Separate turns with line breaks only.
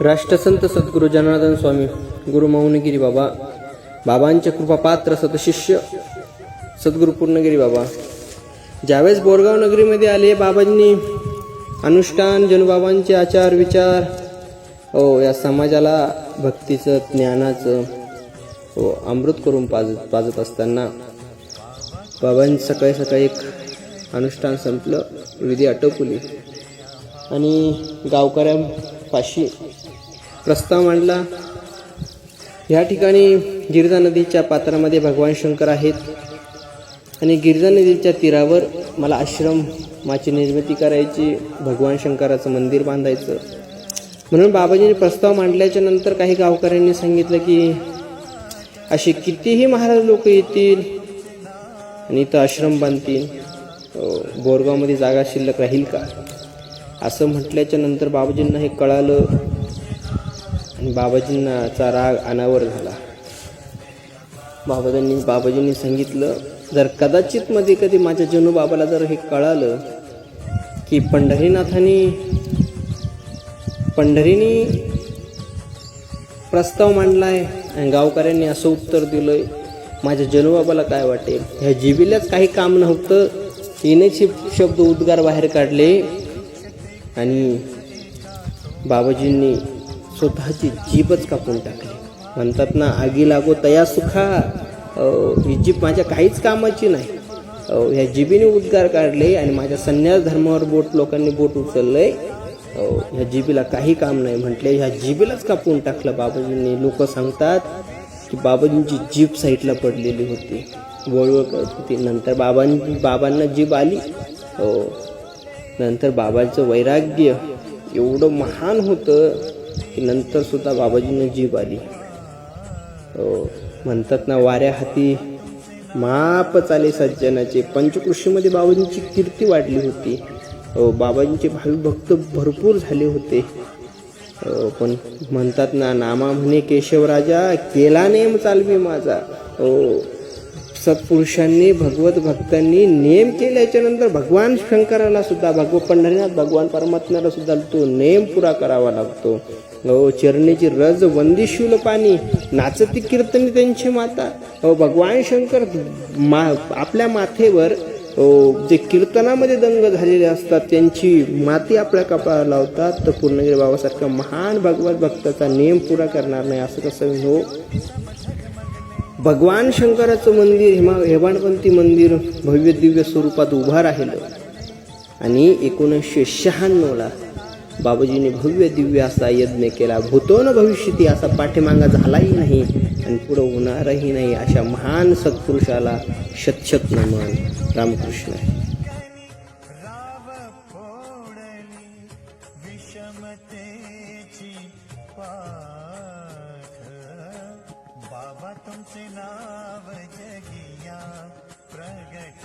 राष्ट्रसंत सद्गुरू जनार्दन स्वामी गुरु मौनगिरी बाबा बाबांच्या कृपापात्र सतशिष्य सद्गुरू पूर्णगिरी बाबा. ज्यावेळेस बोरगाव नगरीमध्ये आले बाबांनी अनुष्ठान जनुबाबांचे आचार विचार हो या समाजाला भक्तीचं ज्ञानाचं हो अमृत करून पाज पाजत असताना बाबांनी सकाळी सकाळी एक अनुष्ठान संपलं विधी आटोपली. आणि गावकऱ्यांपाशी प्रस्ताव मांडला. ह्या ठिकाणी गिरजा नदीच्या पात्रामध्ये भगवान शंकर आहेत. आणि गिरजा नदीच्या तीरावर मला आश्रमाची निर्मिती करायची भगवान शंकराचं मंदिर बांधायचं. म्हणून बाबाजीने प्रस्ताव मांडल्याच्या नंतर काही गावकऱ्यांनी सांगितलं की असे कितीही महाराज लोक येतील आणि इथं आश्रम बांधतील बोरगावमध्ये जागा शिल्लक राहील का? असं म्हटल्याच्या नंतर बाबाजींना हे कळालं. बाबाजींचा बाबाजींनाचा राग अनावर झाला. बाबाजींनी बाबाजींनी सांगितलं जर कदाचित मध्ये कधी माझ्या जनू बाबाला जर हे कळालं की पंढरीनाथांनी पंढरीनी प्रस्ताव मांडलाय आणि गावकऱ्यांनी असं उत्तर दिलंय माझ्या जनूबाबाला काय वाटेल? ह्या जिबीलाच काही काम नव्हतं. येण्याचे शब्द उद्गार बाहेर काढले आणि बाबाजींनी स्वतःची जीभच कापून टाकली. म्हणतात ना आगी लागो तया सुखा. ही जीभ माझ्या काहीच कामाची नाही. ह्या जिबीने उद्गार काढले आणि माझ्या संन्यास धर्मावर बोट लोकांनी बोट उचललंय. ह्या जिबीला काही काम नाही म्हटले. ह्या जिबीलाच कापून टाकलं बाबाजींनी. लोक सांगतात की बाबाजींची जीभ साईडला पडलेली होती. वळवळ करत होती. नंतर बाबां बाबांना जीभ आली. नंतर बाबांचं वैराग्य एवढं महान होतं. की नंतरसुद्धा बाबाजींना जीभ आली. हो, म्हणतात ना वाऱ्या हाती माप चाले सज्जनाचे. पंचकृषीमध्ये बाबाजींची कीर्ती वाढली होती. हो, बाबाजींचे भावी भक्त भरपूर झाले होते. हो, पण म्हणतात ना नामा म्हणे केशवराजा केला नेम चालवी माझा. हो सत्पुरुषांनी भगवत भक्तांनी नेम केल्याच्यानंतर भगवान शंकराला सुद्धा भगव पंढरीनाथ भगवान परमात्म्याला सुद्धा तो नेम पुरा करावा लागतो. हो चरणीची रज वंदिशूल पाणी नाचती कीर्तनी त्यांची माता. हो भगवान शंकर मा आपल्या माथेवर हो, जे कीर्तनामध्ये दंग झालेले असतात त्यांची माती आपल्या कपाळाला लावतात तर पूर्णगिरी बाबासारखा महान भगवत भक्ताचा नेम पुरा करणार नाही असं कसं हो. भगवान शंकराचं मंदिर हेमा हेमाडपंथी मंदिर भव्य दिव्य स्वरूपात उभं राहिलं. आणि एकोणीसशे शहाण्णवला बाबाजीने भव्य दिव्य असा यज्ञ केला. भूतो न भविष्यती असा पाठीमागा झालाही नाही आणि पुढं होणारही नाही अशा महान सत्पुरुषाला शतशत नमन रामकृष्ण आहे.
विषमतेची तुमचे नाव जगिया प्रगट